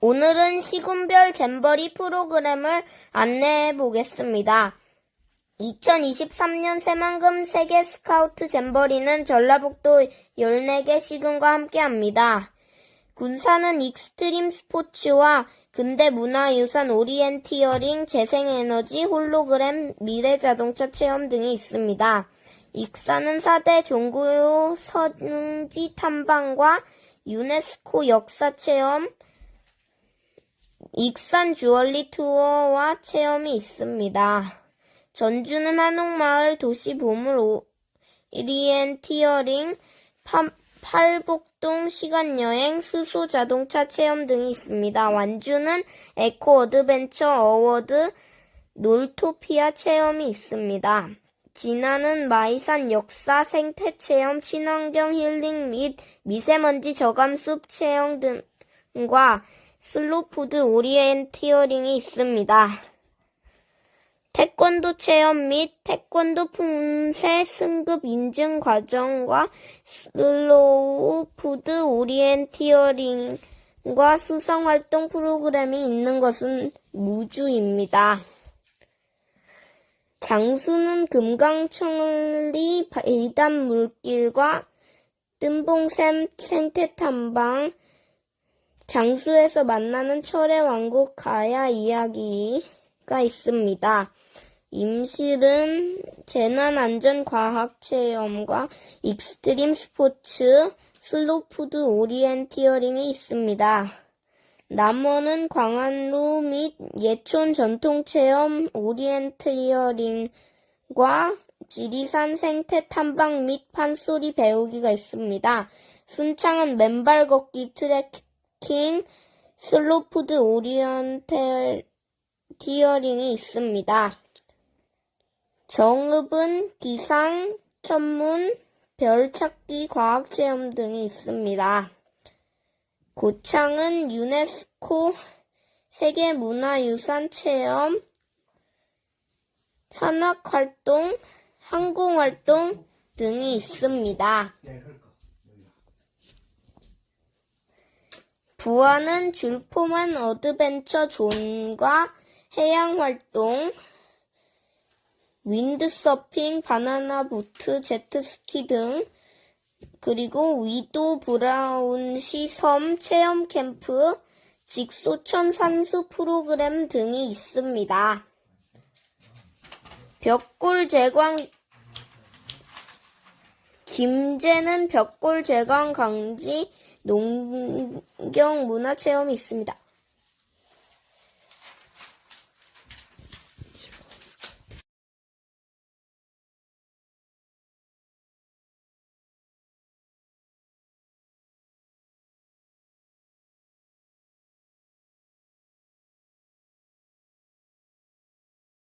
오늘은 시군별 잼버리 프로그램을 안내해 보겠습니다. 2023년 새만금 세계 스카우트 잼버리는 전라북도 14개 시군과 함께합니다. 군사는 익스트림 스포츠와 근대 문화유산 오리엔티어링, 재생에너지, 홀로그램, 미래자동차 체험 등이 있습니다. 익사는 4대 종교 선지 탐방과 유네스코 역사 체험, 익산 주얼리 투어와 체험이 있습니다. 전주는 한옥마을 도시 보물 오 리엔 티어링, 파- 팔복동 시간여행, 수소 자동차 체험 등이 있습니다. 완주는 에코 어드벤처 어워드 놀토피아 체험이 있습니다. 진안은 마이산 역사 생태 체험, 친환경 힐링 및 미세먼지 저감 숲 체험 등과 슬로푸드 오리엔티어링이 있습니다. 태권도 체험 및 태권도 품새 승급 인증 과정과 슬로우 푸드 오리엔티어링과 수상 활동 프로그램이 있는 것은 무주입니다. 장수는 금강천리 베이단 물길과 뜸봉샘 생태 탐방, 장수에서 만나는 철의 왕국 가야 이야기가 있습니다. 임실은 재난안전과학체험과 익스트림 스포츠, 슬로푸드 오리엔티어링이 있습니다. 남원은 광안루 및 예촌 전통체험 오리엔티어링과 지리산 생태 탐방 및 판소리 배우기가 있습니다. 순창은 맨발 걷기 트레킹, 슬로푸드 오리엔티어링이 있습니다. 정읍은 기상, 천문, 별찾기 과학체험 등이 있습니다. 고창은 유네스코 세계문화유산 체험, 산악활동, 항공활동 등이 있습니다. 부안은 줄포만 어드벤처 존과 해양활동, 윈드서핑, 바나나 보트, 제트스키 등, 그리고 위도 브라운시 섬 체험 캠프, 직소천 산수 프로그램 등이 있습니다. 벽골 제광 김제는 벽골 제광 강지 농경 문화 체험이 있습니다.